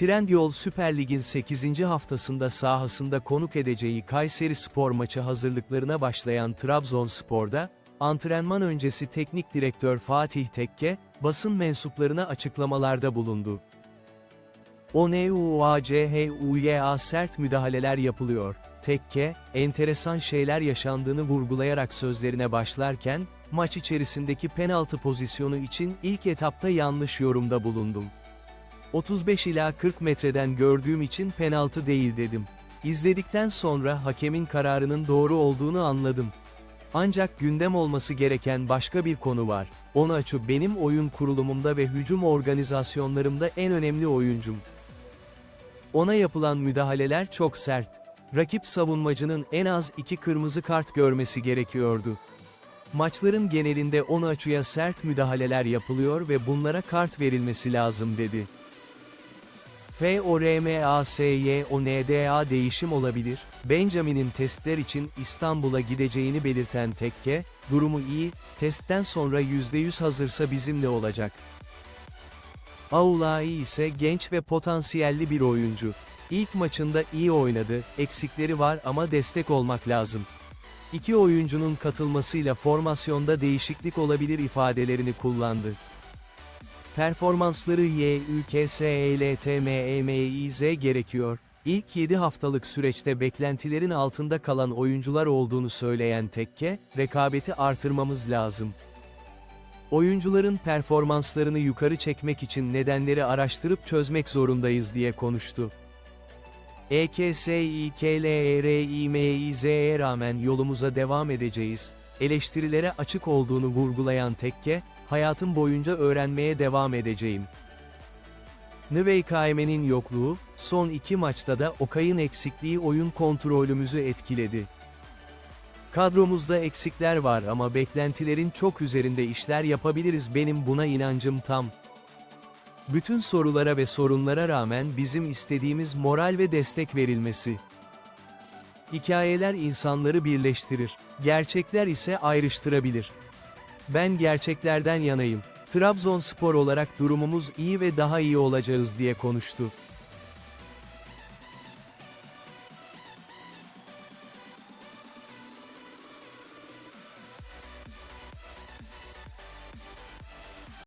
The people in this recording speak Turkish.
Trendyol Süper Lig'in 8. haftasında sahasında konuk edeceği Kayseri Spor maçı hazırlıklarına başlayan Trabzonspor'da, antrenman öncesi teknik direktör Fatih Tekke, basın mensuplarına açıklamalarda bulundu. ONUACHUYA sert müdahaleler yapılıyor. Tekke, enteresan şeyler yaşandığını vurgulayarak sözlerine başlarken, maç içerisindeki penaltı pozisyonu için ilk etapta yanlış yorumda bulundum. 35 ila 40 metreden gördüğüm için penaltı değil dedim. İzledikten sonra hakemin kararının doğru olduğunu anladım. Ancak gündem olması gereken başka bir konu var. Onaçu benim oyun kurulumumda ve hücum organizasyonlarımda en önemli oyuncum. Ona yapılan müdahaleler çok sert. Rakip savunmacının en az iki kırmızı kart görmesi gerekiyordu. Maçların genelinde Onaçu'ya sert müdahaleler yapılıyor ve bunlara kart verilmesi lazım dedi. FORMASYONDA değişim olabilir. Benjamin'in testler için İstanbul'a gideceğini belirten Tekke, durumu iyi, testten sonra %100 hazırsa bizimle olacak. Aulai ise genç ve potansiyelli bir oyuncu. İlk maçında iyi oynadı, eksikleri var ama destek olmak lazım. İki oyuncunun katılmasıyla formasyonda değişiklik olabilir ifadelerini kullandı. Performansları YÜKSELTMEMİZ gerekiyor. İlk 7 haftalık süreçte beklentilerin altında kalan oyuncular olduğunu söyleyen Tekke, rekabeti artırmamız lazım. Oyuncuların performanslarını yukarı çekmek için nedenleri araştırıp çözmek zorundayız diye konuştu. E EKSİKLERİMİZ'e rağmen yolumuza devam edeceğiz. Eleştirilere açık olduğunu vurgulayan Tekke, hayatım boyunca öğrenmeye devam edeceğim. Nveykaeme'nin yokluğu, son iki maçta da Okay'ın eksikliği oyun kontrolümüzü etkiledi. Kadromuzda eksikler var ama beklentilerin çok üzerinde işler yapabiliriz benim buna inancım tam. Bütün sorulara ve sorunlara rağmen bizim istediğimiz moral ve destek verilmesi. Hikayeler insanları birleştirir, gerçekler ise ayrıştırabilir. Ben gerçeklerden yanayım. Trabzonspor olarak durumumuz iyi ve daha iyi olacağız diye konuştu.